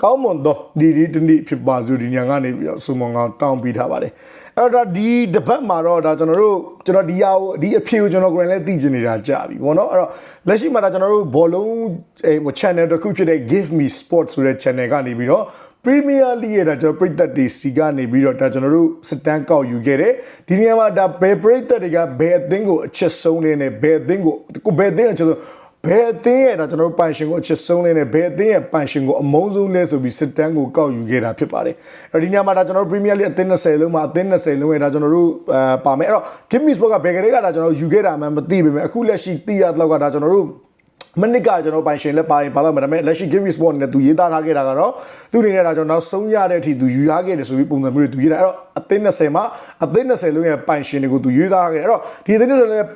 ကောင်းမွန်သောဒီဒီတနေ့ဖြစ်ပါစို့ဒီညကနေပြီးတော့စုံမကောင်တောင်းပေးထားပါတယ်အဲ့တော့ဒါဒီတပတ်မှာတော့ဒါကျွန်တော်တို့ကျွန်တော်ဒီဟာကိုဒီအဖြေကိုကျွန်တော်ကိုယ်တိုင်လည်းသိချင်နေတာကြာပြီဘောနော်အဲ့တော့လက်ရှိမှာဒါကျွန်တော်တို့ဘောလုံးအဲ channel တစ်ခုဖြစ်တဲ့ Give Me Sport ဆိုတဲ့ channel ကနေပြီးတော့ Premier League ရဲ့ဒါကျွန်တော်ပြည်သက်တွေစီကနေပြီးတော့ဒါကျွန်တော်တို့စတန်ကောက်ယူခဲ့တယ်ဒီနေရာမှာဒါဘယ်ပြည်သက်တွေကဘယ်အသင်းကိုအချက်ဆုံးနေနဲ့ဘယ်အသင်းကိုကိုဘယ်အသင်းအချက်ဆုံး ဘယ်အသင်းရဲ့ဒါကျွန်တော်တို့ပိုင်ရှင်ကိုအချက်ဆုံးနေနဲ့ဘယ်အသင်းရဲ့ပိုင်ရှင်ကိုအမုန်းဆုံးလဲဆိုပြီးစတန်ကိုကောက်ယူခဲ့တာဖြစ်ပါတယ်အဲ့ဒီနေရာမှာဒါကျွန်တော်တို့ Premier League အသင်း20လုံးမှာအသင်း20လုံးရဲ့ဒါကျွန်တော်တို့အဲပါမယ်အဲ့တော့ Give Me Sport ကဘယ်ကလေးကဒါကျွန်တော်ယူခဲ့တာမှမသိပေမဲ့အခုလက်ရှိသိရတော့ကဒါကျွန်တော်တို့ မနစ်ကကျွန်တော်ပိုင်ရှင်လက်ပါရင်ပါတော့မှာဒါပေမဲ့လက်ရှိ Give Me Sport နဲ့သူရေးသားထားခဲ့တာကတော့သူအနေနဲ့ဒါကျွန်တော်နောက်ဆုံးရတဲ့အထိသူယူထားခဲ့တယ်ဆိုပြီးပုံစံမျိုးတွေသူရေးတာအဲ့တော့အသင်း20မှာအသင်း20လုံးရဲ့ပိုင်ရှင်တွေကိုသူရေးသားခဲ့တယ်အဲ့တော့ဒီအသင်း20လုံးရဲ့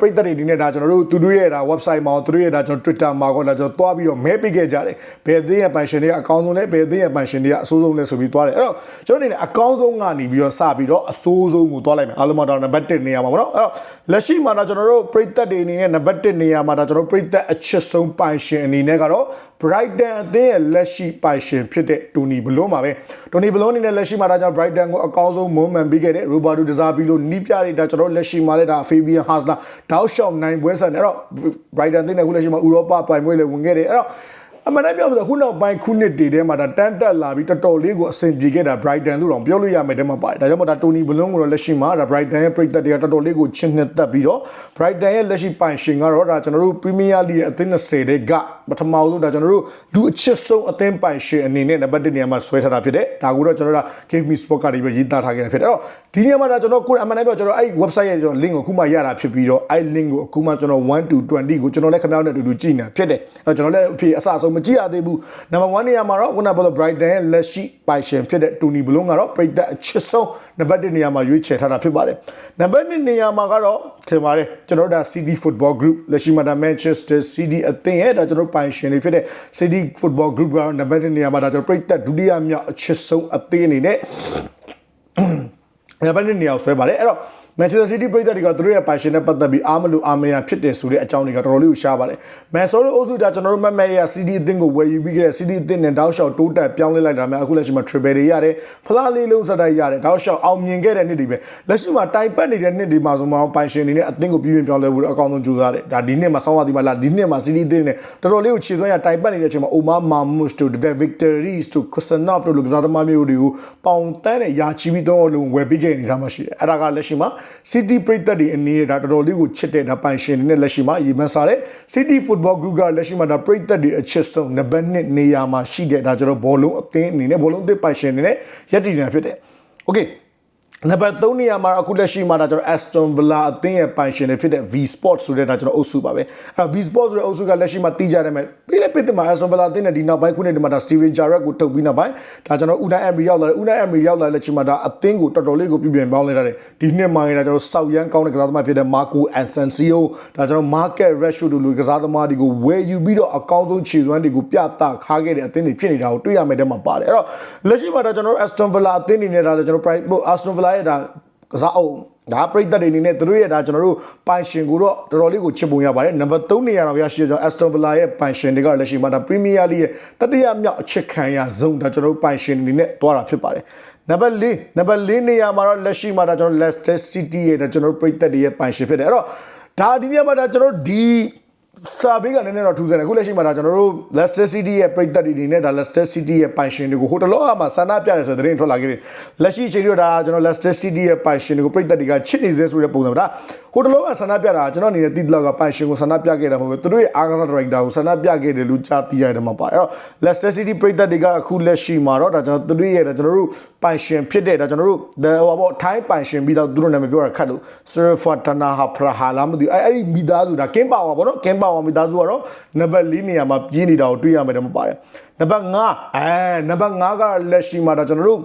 ပရိသတ်တွေဒီနေ့ဒါကျွန်တော်တို့သူတို့ရဲ့ဒါ website မှာသူတို့ရဲ့ဒါကျွန်တော် Twitter မှာကောဒါကျွန်တော်တွားပြီးတော့မဲပေးခဲ့ကြတယ်ဘယ်အသင်းရဲ့ပိုင်ရှင်တွေကအကောင်းဆုံးလဲဘယ်အသင်းရဲ့ပိုင်ရှင်တွေကအဆိုးဆုံးလဲဆိုပြီးတွားတယ်အဲ့တော့ကျွန်တော်အနေနဲ့အကောင်းဆုံးကနေပြီးတော့စပြီးတော့အဆိုးဆုံးကိုတွားလိုက်မယ်အားလုံးမတော်နံပါတ်1နေရာမှာပေါ့နော်အဲ့တော့လက်ရှိမှာဒါကျွန်တော်တို့ပရိသတ်တွေအနေနဲ့နံပါတ်1နေရာမှာဒါကျွန်တော်ပရိသတ်အချစ်ဆုံးပိုင်ရှင်အနေနဲ့ကတော့ Brighton အသင်းရဲ့လက်ရှိပိုင်ရှင်ဖြစ်တဲ့ Tony Bloom ပါပဲ Tony Bloom အနေနဲ့လက်ရှိမှာဒါကြောင့် Brighton ကိုအကောင်းဆုံးမွမ်းမံပေးခဲ့တဲ့ Roberto De Zerbi လို့နီးပြတဲ့ဒါကျွန်တော်လက်ရှိမှာလည်းဒါ Fabian Hansler တောက်လျှောက်နိုင်ပွဲဆက်နေအဲ့တော့ Brighton အသင်းနဲ့ခုလက်ရှိမှာဥရောပပိုင်ပွဲလည်းဝင်ခဲ့တယ်အဲ့တော့ အမှန်တမ်းပြောလို့ခုနောက်ပိုင်းခုနှစ်တည်ထဲမှာဒါတန်းတက်လာပြီးတော်တော်လေးကိုအဆင်ပြေခဲ့တာ Brighton လို့တော့ပြောလို့ရမယ်တဲ့မှာပါတယ်ဒါကြောင့်မို့ဒါ Tony Bloom ကိုတော့လက်ရှိမှာဒါ Brighton ရဲ့ပြည်သက်တွေကတော်တော်လေးကိုချစ်နှစ်သက်ပြီးတော့ Brighton ရဲ့လက်ရှိပိုင်ရှင်ကတော့ဒါကျွန်တော်တို့ Premier League ရဲ့အသင်း20တွေကပထမဆုံးဒါကျွန်တော်တို့လူအချစ်ဆုံးအသင်းပိုင်ရှင်အနေနဲ့နံပါတ်1နေရာမှာဆွဲထားတာဖြစ်တယ်ဒါကိုတော့ကျွန်တော်တို့ Give Me Sport ကနေပြီးရေးသားထားခဲ့တာဖြစ်တယ်အဲ့တော့ဒီနေရာမှာဒါကျွန်တော်ကိုယ်အမှန်တမ်းပြောကျွန်တော်အဲ့ website ရဲ့ကျွန်တော် link ကိုအခုမှရတာဖြစ်ပြီးတော့အဲ့ link ကိုအခုမှကျွန်တော်1 to 20ကိုကျွန်တော်လည်းခင်ဗျားတို့နဲ့အတူတူကြည့်နေတာဖြစ်တယ်အဲ့တော့ကျွန်တော်လည်းအဖြစ်အစအဆုံးမကြည့်ရသေးဘူးနံပါတ်1နေရာမှာတော့ခုနကပြောလို့ Brighton ရဲ့လက်ရှိပိုင်ရှင်ဖြစ်တဲ့ Tony Bloom ကတော့ပြိသက်အချစ်ဆုံးနံပါတ်1နေရာမှာရွေးချယ်ထားတာဖြစ်ပါတယ်နံပါတ်2နေရာမှာကတော့ထင်ပါတယ်ကျွန်တော်တို့ဒါ City Football Group လက်ရှိမှာဒါ Manchester City အသင်းရဲ့ဒါကျွန်တော်ပိုင်ရှင်တွေဖြစ်တဲ့ City Football Group ကတော့နံပါတ်1နေရာမှာဒါကျွန်တော်ပြိသက်ဒုတိယမြောက်အချစ်ဆုံးအသင်းအနေနဲ့ နံပါတ်1နေရာကိုဆွဲပါတယ်အဲ့တော့ Manchester City ပြည်သက်တွေကသူတို့ရဲ့ passion နဲ့ပတ်သက်ပြီးအားမလို့အားမရဖြစ်တယ်ဆိုတဲ့အကြောင်းတွေကတော်တော်လေးကိုရှားပါတယ်။ Man Solo အုပ်စုဒါကျွန်တော်တို့မတ်မဲရ City အသင်းကိုဝယ်ယူပြီးခဲ့တဲ့ City အသင်းနဲ့တောက်လျှောက်တိုးတက်ပြောင်းလဲလိုက်တာများအခုလက်ရှိမှာ triple တွေရတယ်။ဖလားလေးလုံးစတိုက်ရတယ်။တောက်လျှောက်အောင်မြင်ခဲ့တဲ့နှစ်တွေပဲ။လက်ရှိမှာတိုင်ပတ်နေတဲ့နှစ်တွေမှာဆိုမှပိုင်ရှင်နေနဲ့အသင်းကိုပြည်ပြင်ပြောင်းလဲဖို့အကောင်းဆုံးကြိုးစားတယ်။ဒါဒီနှစ်မှာဆောင်းရသည်မှာလားဒီနှစ်မှာ City အသင်းနဲ့တော်တော်လေးကိုခြေစွမ်းရတိုင်ပတ်နေတဲ့အချိန်မှာ Omar Mamouche တို့ The Victories တို့ Kusanov တို့လူကစားသမားမျိုးတွေကိုပေါင်တန်းနဲ့ယာချီပြီးတော့လုံးဝယ်ပေးခဲ့နေတာမှရှိတယ်။အဲ့ဒါကလက်ရှိမှာ City ပြည်သက်တွေအနေနဲ့ဒါတော်တော်လေးကိုချစ်တဲ့ဒါပိုင်ရှင်တွေနဲ့လက်ရှိမှာရေမန်းစားတဲ့ City Football Group ကလက်ရှိမှာဒါပြည်သက်တွေအချစ်ဆုံးနံပါတ်1နေရာမှာရှိတဲ့ဒါကျွန်တော်ဘောလုံးအသင်းအနေနဲ့ဘောလုံးအသင်းပိုင်ရှင်တွေနဲ့ရပ်တည်နေတာဖြစ်တယ်။ Okay နံပါတ်3နေရာမှာအခုလက်ရှိမှာဒါကျွန်တော် Aston Villa အသင်းရဲ့ပိုင်ရှင်တွေဖြစ်တဲ့ V Sport ဆိုတဲ့ဒါကျွန်တော်အုပ်စုပါပဲအဲ V Sport ဆိုတဲ့အုပ်စုကလက်ရှိမှာတီးကြတယ်မဲ့ပြီးလည်းပြစ်တယ်မှာ Aston Villa အသင်းနဲ့ဒီနောက်ပိုင်းခုနှစ်ဒီမှာဒါ Steven Gerrard ကိုထုတ်ပြီးနောက်ပိုင်းဒါကျွန်တော် Unai Emery ရောက်လာတယ် Unai Emery ရောက်လာလက်ရှိမှာဒါအသင်းကိုတော်တော်လေးကိုပြည်ပြင်ပေါင်းလဲထားတယ်ဒီနှစ်မှာဒါကျွန်တော်စောက်ရမ်းကောင်းတဲ့ကစားသမားဖြစ်တဲ့ Marco Asensio ဒါကျွန်တော် Market Rashford တို့လူကစားသမားတွေကိုဝယ်ယူပြီးတော့အကောင်းဆုံးခြေစွမ်းတွေကိုပြသခါခဲ့တဲ့အသင်းတွေဖြစ်နေတာကိုတွေ့ရမယ်တဲ့မှာပါတယ်အဲ့တော့လက်ရှိမှာဒါကျွန်တော် Aston Villa အသင်းတွေနဲ့ဒါကျွန်တော် Pride Aston Villa ရဲ့ဒါကစားအောင်ဒါပရိသတ်တွေအနေနဲ့သူတို့ရဲ့ဒါကျွန်တော်တို့ပိုင်ရှင်ကိုတော့တော်တော်လေးကိုချစ်ပုံရပါတယ်နံပါတ်3နေရာတော့ရရှိကြောင်း Aston Villa ရဲ့ပိုင်ရှင်တွေကလက်ရှိမှာဒါ Premier League ရဲ့တတိယမြောက်အချစ်ခံရဇုံဒါကျွန်တော်တို့ပိုင်ရှင်တွေနဲ့တွားတာဖြစ်ပါတယ်နံပါတ်4နံပါတ်4နေရာမှာတော့လက်ရှိမှာဒါကျွန်တော် Leicester City ရဲ့ဒါကျွန်တော်တို့ပရိသတ်တွေရဲ့ပိုင်ရှင်ဖြစ်တယ်အဲ့တော့ဒါဒီနေရာမှာဒါကျွန်တော်တို့ဒီ စာဘေးကနည်းနည်းတော့ထူးဆန်းတယ်အခုလက်ရှိမှာဒါကျွန်တော်တို့ Leicester City ရဲ့ပြည်သက်တွေနေနဲ့ဒါ Leicester City ရဲ့ပိုင်ရှင်တွေကိုဟိုတလောကမှာဆန္ဒပြတယ်ဆိုတဲ့သတင်းထွက်လာခဲ့တယ်လက်ရှိအချိန်တော့ဒါကျွန်တော် Leicester City ရဲ့ပိုင်ရှင်တွေကိုပြည်သက်တွေကချစ်နေစေဆိုတဲ့ပုံစံဒါဟိုတလောကဆန္ဒပြတာကျွန်တော်အနေနဲ့တိတလောကပိုင်ရှင်ကိုဆန္ဒပြခဲ့တာမဟုတ်ဘူးသူတို့ရဲ့အားကစား director ကိုဆန္ဒပြခဲ့တယ်လို့ကြားသိရတယ်မှာပါအဲ့တော့ Leicester City ပြည်သက်တွေကအခုလက်ရှိမှာတော့ဒါကျွန်တော်သူတို့ရဲ့ဒါကျွန်တော်တို့ပိုင်ရှင်ဖြစ်တဲ့ဒါကျွန်တော်တို့ဟိုပေါ့ထိုင်းပိုင်ရှင်ပြီးတော့သူတို့နာမည်ပြောတာခတ်လို့ Sir Tana Hafra လာမသိဘူးအဲ့အဲ့ဒီမိသားစုဒါကင်းပါဝါပေါ့နော်ကင်းပါဝါမိသားစုကတော့နံပါတ်၄နေရာမှာပြင်းနေတာကိုတွေ့ရမယ်တယ်မပါတယ်နံပါတ်5အဲနံပါတ်5ကလက်ရှိမှာဒါကျွန်တော်တို့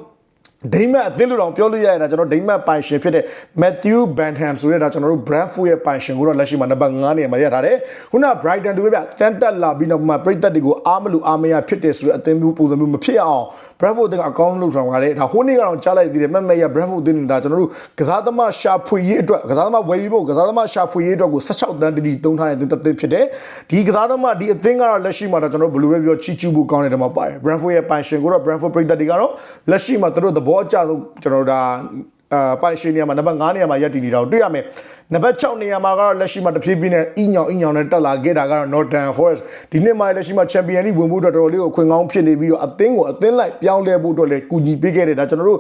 ဒိမတ်အသင်းလူတော်ပြောလို့ရရတာကျွန်တော်ဒိမတ်ပိုင်ရှင်ဖြစ်တဲ့ Matthew Benham ဆိုတဲ့ဒါကျွန်တော်တို့ Brentford ရဲ့ပိုင်ရှင်ကိုတော့လက်ရှိမှာနံပါတ်9နေရာမှာရထားတယ်ခုန Brighton တူပဲဗျတန်တက်လာပြီးတော့မှပရိသတ်တွေကိုအားမလို့အားမရဖြစ်တယ်ဆိုတဲ့အသင်းမျိုးပုံစံမျိုးမဖြစ်အောင် Brentford ကအကောင်းလုပ်ဆောင်ရတယ်ဒါဟိုနေ့ကတော့ကြားလိုက်သေးတယ်မက်မက်ရ Brentford အသင်းနေတာကျွန်တော်တို့ကစားသမားရှာဖွေရေးအတွက်ကစားသမားဝယ်ပြီးဖို့ကစားသမားရှာဖွေရေးအတွက်ကို16တန်းတတိတုံးထားတဲ့သင်းဖြစ်တယ်ဒီကစားသမားဒီအသင်းကတော့လက်ရှိမှာတော့ကျွန်တော်တို့ဘယ်လိုပဲပြောချီချူဖို့ကောင်းတယ်တမပါတယ် Brentford ရဲ့ပိုင်ရှင်ကိုတော့ Brentford ပရိသတ်တွေကတော့လက်ရှိမှာသူတို့သဘောအကျဆုံးကျွန်တော်တို့ဒါအာပိုင်ရှင်နေရာမှာနံပါတ်9နေရာမှာရပ်တည်နေတာကိုတွေ့ရမယ်။နံပါတ်6နေရာမှာကတော့လက်ရှိမှာတဖြည်းဖြည်းနဲ့အီညောင်အီညောင်နဲ့တက်လာခဲ့တာကတော့ Northern Forest ဒီနှစ်မှာလက်ရှိမှာ Champion League ဝင်ဖို့အတွက်တော်တော်လေးကိုခွင့်ကောင်းဖြစ်နေပြီးတော့အသင်းကိုအသင်းလိုက်ပြောင်းလဲဖို့အတွက်လည်းကူညီပေးခဲ့တယ်ဒါကျွန်တော်တို့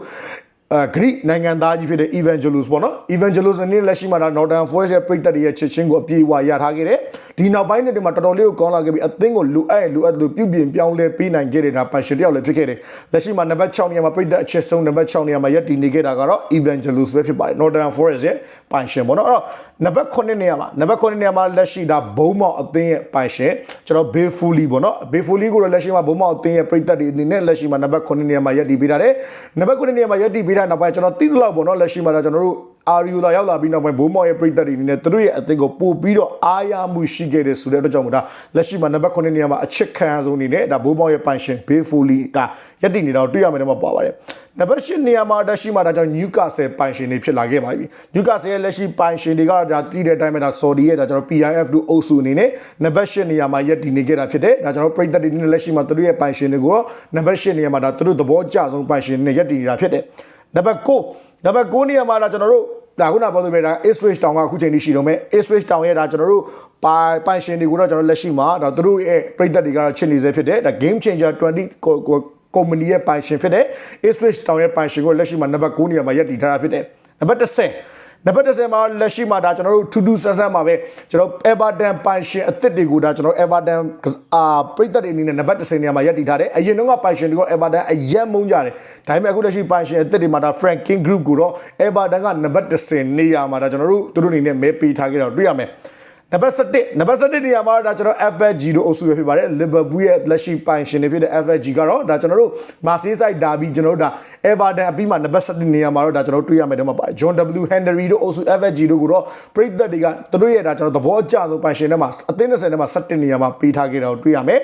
အာဂရိနိုင်ငံသားကြီးဖြစ်တဲ့ Evangelus ပေါ့နော် Evangelus အနေနဲ့လက်ရှိမှာဒါ Northern Forest ရဲ့ပြည်သက်တွေရဲ့ချစ်ချင်းကိုအပြေအဝရထားခဲ့တယ်ဒီနောက်ပိုင်းနှစ်တွေမှာတော်တော်လေးကိုကောင်းလာခဲ့ပြီးအသင်းကိုလူအပ်လူအပ်လို့ပြုပြင်ပြောင်းလဲပေးနိုင်ခဲ့တဲ့ဒါပန်ရှင်တယောက်လည်းဖြစ်ခဲ့တယ်လက်ရှိမှာနံပါတ်6နေရာမှာပြည်သက်အချစ်ဆုံးနံပါတ်6နေရာမှာရပ်တည်နေခဲ့တာကတော့ Evangelus ပဲဖြစ်ပါတယ် Northern Forest ရဲ့ပန်ရှင်ပေါ့နော်အဲ့တော့နံပါတ်9နေရာမှာနံပါတ်9နေရာမှာလက်ရှိဒါဘုံမောက်အသင်းရဲ့ပန်ရှင်ကျွန်တော် Bayfully ပေါ့နော် Bayfully ကိုတော့လက်ရှိမှာဘုံမောက်အသင်းရဲ့ပြည်သက်တွေအနေနဲ့လက်ရှိမှာနံပါတ်9နေရာမှာရပ်တည်ပေးထားတယ်နံပါတ်9နေရာမှာရပ်တည်ပေးထားနောက်ပိုင်းကျွန်တော်သိသလောက်ပေါ့နော်လက်ရှိမှာဒါကျွန်တော်တို့အာရီယိုလာရောက်လာပြီးနောက်ပိုင်းဘိုးမော်ရဲ့ပြည်သက်တွေအနေနဲ့သူတို့ရဲ့အသင်းကိုပို့ပြီးတော့အားရမှုရှိခဲ့တယ်ဆိုတဲ့အတွက်ကြောင့်မို့ဒါလက်ရှိမှာနံပါတ်9နေရာမှာအချစ်ခံရဆုံးအနေနဲ့ဒါဘိုးမော်ရဲ့ပိုင်ရှင်ဘေးဖူလီကရက်တည်နေတာကိုတွေ့ရမယ်တော့မှာပါပါတယ်နံပါတ်10နေရာမှာတက်ရှိမှာဒါကြောင့်နျူကာဆယ်ပိုင်ရှင်တွေဖြစ်လာခဲ့ပါပြီနျူကာဆယ်ရဲ့လက်ရှိပိုင်ရှင်တွေကဒါတည်တဲ့အတိုင်းပဲဒါဆော်ဒီရဲ့ဒါကျွန်တော် PIF တို့အုပ်စုအနေနဲ့နံပါတ်10နေရာမှာရက်တည်နေခဲ့တာဖြစ်တယ်ဒါကျွန်တော်ပြည်သက်တွေနဲ့လက်ရှိမှာသူတို့ရဲ့ပိုင်ရှင်တွေကိုနံပါတ်10နေရာမှာဒါသူတို့သဘောကျဆုံးပိုင်ရှင်တွေနဲ့ရက်တည်နေတာဖြစ်တယ် နံပါတ်9နံပါတ်9နေရာမှာဒါကျွန်တော်တို့ဒါခုနပြောသလိုပဲဒါ A switch town ကအခုချိန်ထိရှိတော့မယ် A switch town ရဲ့ဒါကျွန်တော်တို့ပိုင်ပိုင်ရှင်တွေကိုတော့ကျွန်တော်လက်ရှိမှာဒါသူတို့ရဲ့ပြည်သက်တွေကတော့ချစ်နေစေဖြစ်တယ်ဒါ game changer 20ကိုကိုကုမ္ပဏီရဲ့ပိုင်ရှင်ဖြစ်တဲ့ A switch town ရဲ့ပိုင်ရှင်ကိုလက်ရှိမှာနံပါတ်9နေရာမှာရပ်တည်ထားတာဖြစ်တယ်နံပါတ်10 နံပါတ်10မှာလက်ရှိမှာဒါကျွန်တော်တို့ထူးထူးဆန်းဆန်းမှာပဲကျွန်တော် Everton ပိုင်ရှင်အသစ်တွေကိုဒါကျွန်တော် Everton အာပြည်သက်တွေအနေနဲ့နံပါတ်10နေရာမှာရပ်တည်ထားတယ်အရင်တော့ကပိုင်ရှင်တွေက Everton အရက်မုန်းကြတယ်ဒါပေမဲ့အခုလက်ရှိပိုင်ရှင်အသစ်တွေမှာဒါ Franking Group ကိုတော့ Everton ကနံပါတ်10နေရာမှာဒါကျွန်တော်တို့သူတို့အနေနဲ့မဲပေးထားခဲ့တော့တွေ့ရမယ် နံပါတ်7နံပါတ်7နေရာမှာဒါကျွန်တော် FFG တို့အုပ်စုပဲဖြစ်ပါတယ်လီဗာပူးရဲ့လက်ရှိပိုင်ရှင်တွေဖြစ်တဲ့ FFG ကတော့ဒါကျွန်တော်တို့မာဆေးဆိုင်ဒါဘီကျွန်တော်တို့ဒါ Everton အပြီးမှာနံပါတ်7နေရာမှာတော့ဒါကျွန်တော်တို့တွေ့ရမယ်တော့မှာပါ John W Henry တို့အုပ်စု FFG တို့ကိုတော့ပရိသတ်တွေကသူတို့ရဲ့ဒါကျွန်တော်သဘောအကျဆုံးပိုင်ရှင်တွေမှာအသင်း30ထဲမှာ7နေရာမှာပေးထားခဲ့တာကိုတွေ့ရမယ်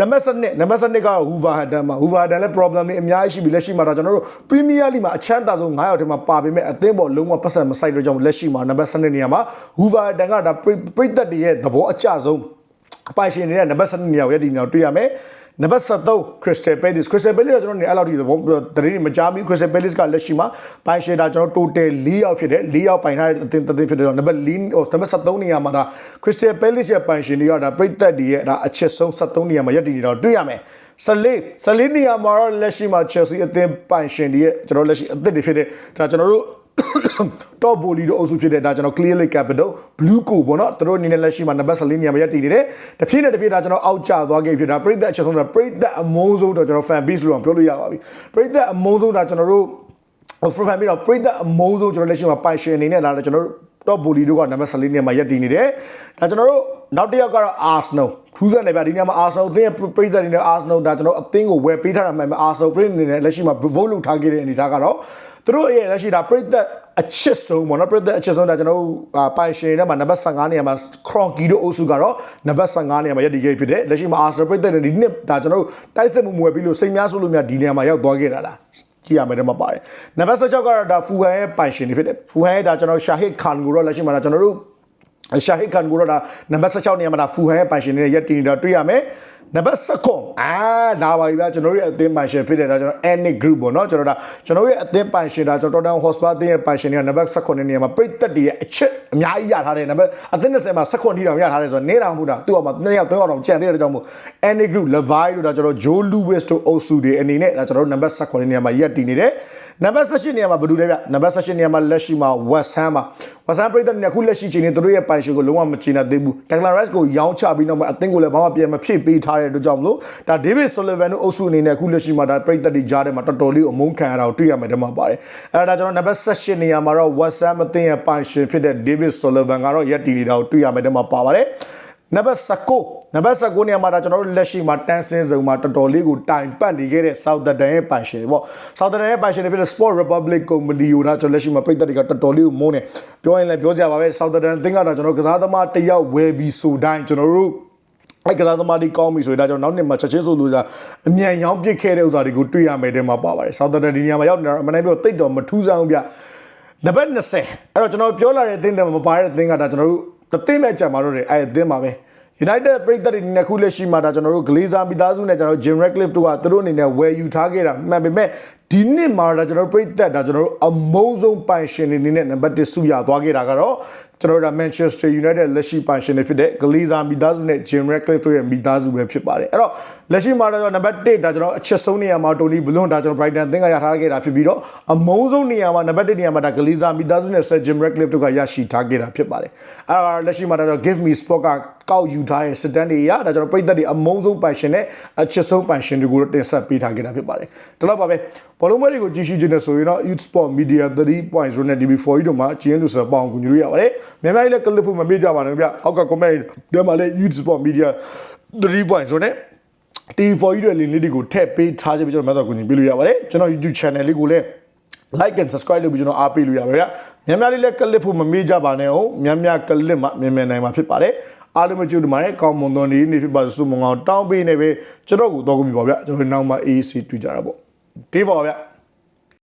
နံပါတ်7နံပါတ်7ကဟူဗာဟန်တန်မှာဟူဗာဟန်တန်လည်း problem တွေအများကြီးရှိပြီလက်ရှိမှာတော့ကျွန်တော်တို့ Premier League မှာအချမ်းသာဆုံး9ယောက်ထဲမှာပါပေမဲ့အသင်းပေါ်လုံးဝပတ်စံမဆိုင်တော့ကြောင့်လက်ရှိမှာနံပါတ်7နေရာမှာဟူဗာဟန်တန်ကဒါပရိသတ်တွေရဲ့သဘောအကျဆုံးပိုင်ရှင်တွေနဲ့နံပါတ်7နေရာကိုရည်တည်နေတော့တွေ့ရမယ် နံပါတ်73 Crystal Palace Crystal Palace ကကျွန်တော်နေအဲ့လောက်ဒီသဘောတရေမကြားမီ Crystal Palace ကလက်ရှိမှာပိုင်ရှင်တာကျွန်တော် total 4ယောက်ဖြစ်တယ်4ယောက်ပိုင်ထားတဲ့အသင်းတစ်သင်းဖြစ်တယ်တော့နံပါတ်4ဟိုနံပါတ်73နေရာမှာဒါ Crystal Palace ရဲ့ပိုင်ရှင်တွေကဒါပြိသက်တွေရဲ့ဒါအချက်ဆုံး73နေရာမှာရပ်တည်နေတော့တွေ့ရမယ်ဆလေးဆလေးနေရာမှာတော့လက်ရှိမှာ Chelsea အသင်းပိုင်ရှင်တွေရဲ့ကျွန်တော်လက်ရှိအသစ်တွေဖြစ်တဲ့ဒါကျွန်တော်တို့ top volley တို့အုပ်စုဖြစ်တဲ့ဒါကျွန်တော် clear lake capital blue co ပေါ့နော်သူတို့အနေနဲ့လက်ရှိမှာနံပါတ်14နေရာမှာရပ်တည်နေတယ်တဖြည်းနဲ့တဖြည်းဒါကျွန်တော်အောက်ကျသွားခဲ့ဖြစ်တာပရိသတ်အချက်ဆုံးတာပရိသတ်အမုန်းဆုံးတော့ကျွန်တော် fan base လို့ပြောလို့ရပါပြီပရိသတ်အမုန်းဆုံးဒါကျွန်တော်တို့ fan base တော့ပရိသတ်အမုန်းဆုံးကျွန်တော်လက်ရှိမှာပိုင်ရှင်အနေနဲ့လာတယ်ကျွန်တော်တို့ top volley တို့ကနံပါတ်14နေရာမှာရပ်တည်နေတယ်ဒါကျွန်တော်တို့နောက်တစ်ယောက်ကတော့ Arsenal ထူးဆန်းနေပါဒီနေရာမှာ Arsenal အသင်းပရိသတ်တွေနဲ့ Arsenal ဒါကျွန်တော်အသင်းကိုဝယ်ပေးထားတာမှန်မှ Arsenal ပရိသတ်အနေနဲ့လက်ရှိမှာ vote လုပ်ထားခဲ့တဲ့အနေအထားကတော့ သူတို့ရဲ့လက်ရှိဒါပရိသတ်အချစ်ဆုံးပေါ့နော်ပရိသတ်အချစ်ဆုံးဒါကျွန်တော်တို့ပိုင်ရှင်ထဲမှာနံပါတ်15နေရာမှာ Cronky တို့အုပ်စုကတော့နံပါတ်15နေရာမှာရပ်တည်ခဲ့ဖြစ်တယ်လက်ရှိမှာ Arsenal ပရိသတ်တွေဒီနှစ်ဒါကျွန်တော်တို့တိုက်စစ်မှုမွေပြီးလို့စိတ်များဆိုလို့များဒီနေရာမှာရောက်သွားခဲ့တာလားကြည့်ရမယ်တော့မပါတယ်နံပါတ်16ကတော့ဒါဖူဟန်ရဲ့ပိုင်ရှင်တွေဖြစ်တယ်ဖူဟန်ရဲ့ဒါကျွန်တော်ရှာဟစ်ခန်ကိုတော့လက်ရှိမှာဒါကျွန်တော်တို့ရှာဟစ်ခန်ကိုတော့ဒါနံပါတ်16နေရာမှာဒါဖူဟန်ရဲ့ပိုင်ရှင်တွေနဲ့ရပ်တည်နေတာတွေ့ရမယ် နံပါတ်7အာဒါပါပြီဗျာကျွန်တော်တို့ရဲ့အသင်းပိုင်ရှင်ဖြစ်တဲ့ဒါကျွန်တော် Anic Group ပေါ့နော်ကျွန်တော်ဒါကျွန်တော်ရဲ့အသင်းပိုင်ရှင်ဒါကျွန်တော် Tottenham Hotspur အသင်းရဲ့ပိုင်ရှင်တွေကနံပါတ်7နေရာမှာပြိသက်တည်းရဲ့အချက်အများကြီးရထားတယ်နံပါတ်အသင်း20မှာ7တီတောင်ရထားတယ်ဆိုတော့နေတောင်ဘူးတာသူ့အမှာ2ယောက်3ယောက်တောင်ကြံသေးတဲ့ကြောင့်မို့ Anic Group Levi တို့ဒါကျွန်တော် Joe Lewis တို့အုပ်စုတွေအနေနဲ့ဒါကျွန်တော်နံပါတ်7နေရာမှာရက်တည်နေတယ် နံပါတ်18နေရာမှာဘယ်သူလဲဗျနံပါတ်18နေရာမှာလက်ရှိမှာ West Ham မှာ West Ham ပြည်သက်နေအခုလက်ရှိချိန်နေသူတို့ရဲ့ပိုင်ရှင်ကိုလုံးဝမချေနာသေးဘူး Declan Rice ကိုရောင်းချပြီးတော့မှအသင်းကိုလည်းဘာမှပြန်မဖြစ်ပေးထားတဲ့အတွက်ကြောင့်မလို့ဒါ David Sullivan တို့အုပ်စုအနေနဲ့အခုလက်ရှိမှာဒါပြည်သက်တွေကြားထဲမှာတော်တော်လေးအမုန်းခံရတာကိုတွေ့ရမယ်တမပါတယ်အဲဒါကျွန်တော်နံပါတ်18နေရာမှာတော့ West Ham အသင်းရဲ့ပိုင်ရှင်ဖြစ်တဲ့ David Sullivan ကတော့ရက်တည်နေတာကိုတွေ့ရမယ်တမပါပါတယ် နနံပါတ်19နံပါတ်19နေရာမှာဒါကျွန်တော်တို့လက်ရှိမှာတန်းစင်းစုံမှာတော်တော်လေးကိုတိုင်ပတ်နေခဲ့တဲ့ Southern ရဲ့ပိုင်ရှင်တွေပေါ့ Southern ရဲ့ပိုင်ရှင်တွေဖြစ်တဲ့ Sport Republic Company ကိုဒါကျွန်တော်လက်ရှိမှာပြည်သက်တွေကတော်တော်လေးကိုမုန်းတယ်ပြောရင်လည်းပြောကြပါပဲ Southern အသင်းကတော့ကျွန်တော်ကစားသမားတစ်ယောက်ဝယ်ပြီးဆိုတိုင်းကျွန်တော်တို့အဲ့ကစားသမားတွေကောင်းပြီဆိုရင်ဒါကြောင့်နောက်နှစ်မှာချက်ချင်းဆိုလို့သာအမြန်ရောင်းပစ်ခဲ့တဲ့ဥစ္စာတွေကိုတွေ့ရမယ်တဲ့မှာပါပါတယ်။ Southern ဒီနေရာမှာရောက်နေတာအမှန်တမ်းပြောတိတ်တော်မထူးဆန်းဘူးဗျ။နံပါတ်20အဲ့တော့ကျွန်တော်ပြောလာတဲ့အသင်းတွေမှာမပါတဲ့အသင်းကဒါကျွန်တော်တို့ တသိမဲ့ကြံပါတော့တယ်အဲ့အသင်းပါပဲ။ United ပြည်သက်တွေဒီနှစ်ခုလက်ရှိမှာဒါကျွန်တော်တို့ Glazer မိသားစုနဲ့ကျွန်တော်တို့ Jim Ratcliffe တို့ကသူတို့အနေနဲ့ဝယ်ယူထားခဲ့တာမှန်ပေမဲ့ ဒီနှစ်မှာဒါကျွန်တော်တို့ပြည်သက်ဒါကျွန်တော်တို့အမုန်းဆုံးပိုင်ရှင်တွေအနေနဲ့နံပါတ်1ဆုရသွားခဲ့တာကတော့ကျွန်တော်တို့က Manchester United လက်ရှိပိုင်ရှင်တွေဖြစ်တဲ့ Glazer မိသားစုနဲ့ Jim Ratcliffe တို့ရဲ့မိသားစုပဲဖြစ်ပါတယ်အဲ့တော့လက်ရှိမှာတော့နံပါတ်1ဒါကျွန်တော်အချက်ဆုံးနေရာမှာ Tony Blunt ဒါကျွန်တော် Brighton အသင်းကရထားခဲ့တာဖြစ်ပြီးတော့အမုန်းဆုံးနေရာမှာနံပါတ်1နေရာမှာဒါ Glazer မိသားစုနဲ့ Sir Jim Ratcliffe တို့ကရရှိထားခဲ့တာဖြစ်ပါတယ်အဲ့တော့လက်ရှိမှာတော့ Give Me Sport ကကောက်ယူထားတဲ့စစ်တမ်းတွေရဒါကျွန်တော်ပြည်သက်တွေအမုန်းဆုံးပိုင်ရှင်နဲ့အချစ်ဆုံးပိုင်ရှင်တွေကိုတင်ဆက်ပေးထားခဲ့တာဖြစ်ပါတယ်ဒါတော့ပါပဲဘောလုံးပွဲတွေကိုကြည့်ရှုခြင်းနဲ့ဆိုရင်တော့ Youth Sport Media 3.0နဲ့ TV4 တို့မှာကျင်းလို့ဆိုပေါအောင်ကူညီလို့ရပါတယ်မြန်မာပြည်လည်းကလစ်ဖို့မမေ့ကြပါနဲ့ဗျအောက်က comment တွေမှာလည်း Youth Sport Media 3.0နဲ့ TV4 ကြီးတွေလင်းလေးတွေကိုထည့်ပေးထားကြပြီးကျွန်တော်မှတ်တော့ကူညီပေးလို့ရပါတယ်ကျွန်တော် YouTube channel လေးကိုလည်း like and subscribe လုပ်ပြီးကျွန်တော်အားပေးလို့ရပါဗျာများများလေးလည်းကလစ်ဖို့မမေ့ကြပါနဲ့ဟုတ်များများကလစ်မှမြန်မြန်နိုင်မှာဖြစ်ပါတယ်အားလုံးမကြည့်လို့မှာကောင်းမွန်သောနေ့နေ့ဖြစ်ပါစုမငောင်းတောင်းပေးနေပဲကျွန်တော်ကိုတော့ကူပြီပါဗျာကျွန်တော်နောက်မှ AAC တွေ့ကြတာပေါ့ ဒီပါဗျာ